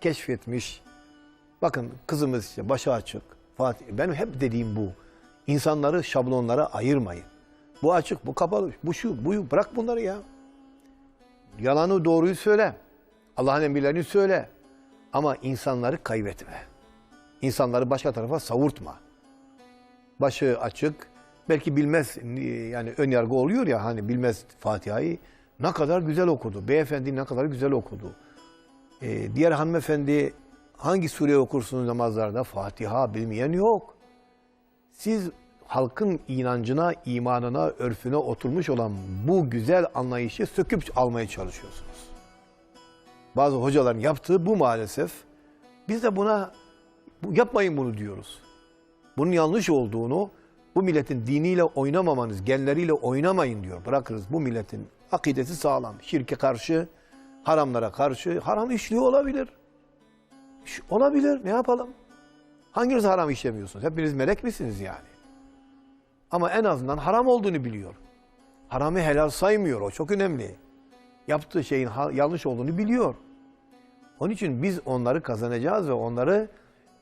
keşfetmiş. Bakın kızımız işte başı açık. Fatih, benim hep dediğim bu. İnsanları şablonlara ayırmayın. Bu açık, bu kapalı, bu şu, bu bırak bunları ya. Yalanı doğruyu söyle. Allah'ın emirlerini söyle. Ama insanları kaybetme. İnsanları başka tarafa savurtma. Başı açık. Belki bilmez yani ön yargı oluyor ya hani bilmez Fatiha'yı. Ne kadar güzel okudu. Beyefendi ne kadar güzel okudu. Ee, diğer hanımefendi hangi sure okursunuz namazlarda? Fatiha bilmeyen yok. Siz halkın inancına, imanına, örfüne oturmuş olan bu güzel anlayışı söküp almaya çalışıyorsunuz. Bazı hocaların yaptığı bu maalesef. Biz de buna bu- yapmayın bunu diyoruz. Bunun yanlış olduğunu, bu milletin diniyle oynamamanız, genleriyle oynamayın diyor. Bırakırız bu milletin akidesi sağlam. Şirke karşı, haramlara karşı, haram işliyor olabilir. Olabilir, ne yapalım? Hanginiz haram işlemiyorsunuz? Hepiniz melek misiniz yani? Ama en azından haram olduğunu biliyor. Haramı helal saymıyor, o çok önemli. Yaptığı şeyin yanlış olduğunu biliyor. Onun için biz onları kazanacağız ve onları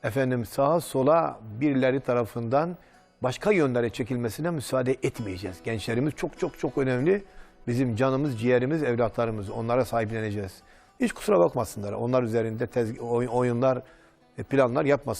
efendim sağa sola birileri tarafından başka yönlere çekilmesine müsaade etmeyeceğiz. Gençlerimiz çok çok çok önemli. Bizim canımız, ciğerimiz, evlatlarımız. Onlara sahipleneceğiz. Hiç kusura bakmasınlar. Onlar üzerinde tez- oy- oyunlar, e, planlar yapmasın.